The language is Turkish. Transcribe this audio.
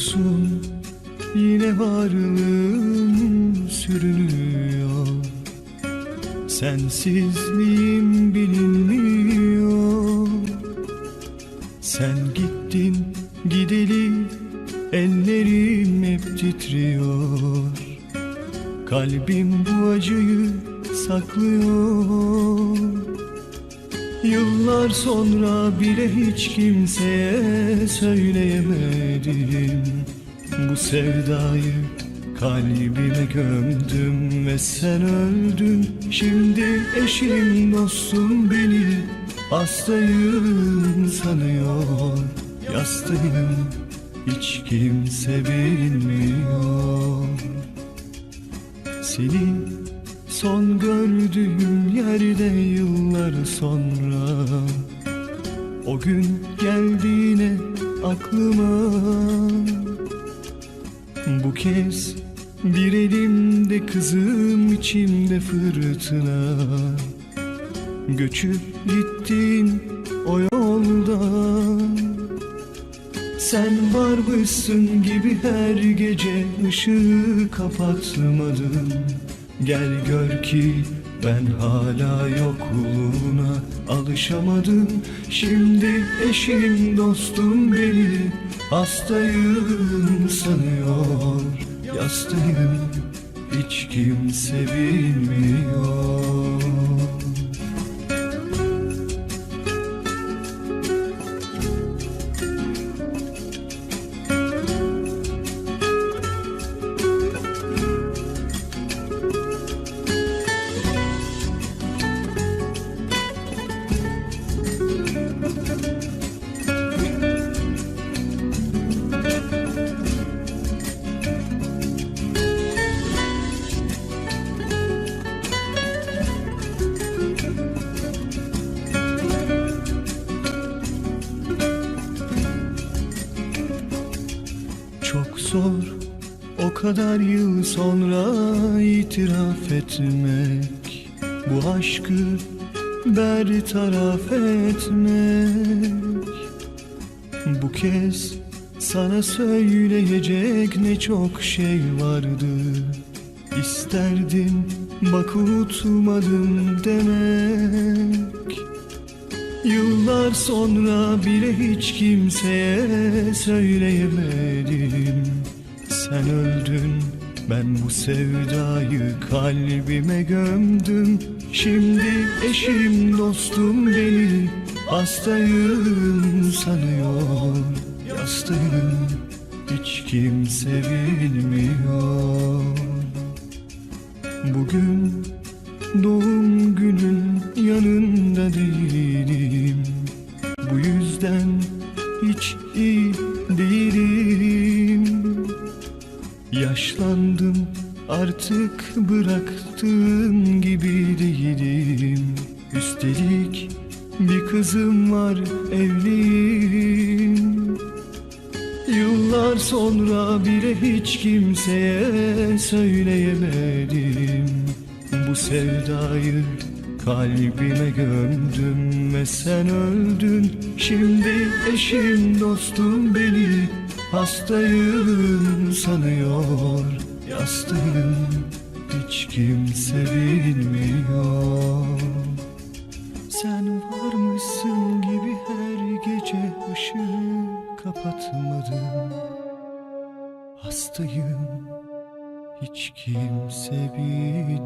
Yoksun yine varlığım sürünüyor. Sensizliğim bilinmiyor. Sen gittin gideli ellerim hep titriyor. Kalbim bu acıyı saklıyor Yıllar sonra bile hiç kimseye söyleyemedim. Bu sevdayı kalbime gömdüm ve sen öldün. Şimdi eşim dostum beni hastayım sanıyor. Yastayım hiç kimse bilmiyor. Seni son gördüğüm yerde yıllar sonra. O gün geldi yine aklıma Bu kez bir elimde kızım içimde fırtına. Göçüp gittin o yoldan. Sen varmışsın gibi her gece ışığı kapatmadım Gel gör ki ben hala yokluğuna alışamadım. Şimdi eşim dostum beni hastayım sanıyor. Yastayım hiç kimse bilmiyor Çok zor. O kadar yıl sonra itiraf etmek Bu aşkı bertaraf etmek. Bu kez sana söyleyecek ne çok şey vardı. İsterdim bak unutmadım demek Yıllar sonra bile hiç kimseye söyleyemedim. Sen öldün ben bu sevdayı kalbime gömdüm. Şimdi eşim dostum beni hastayım sanıyor. Yastayım hiç kimse bilmiyor. Bugün doğum günün yanında değilim. Bu yüzden hiç iyi değilim. Yaşlandım artık bıraktığım gibi değilim. Üstelik bir kızım var evliyim. Yıllar sonra bile hiç kimseye söyleyemedim Bu sevdayı kalbime gömdüm ve sen öldün. Şimdi eşim dostum beni hastayım sanıyor. Yastayım hiç kimse bilmiyor. Sen varmışsın gibi her gece ışığı kapatmadım Hastayım hiç kimse bilmiyor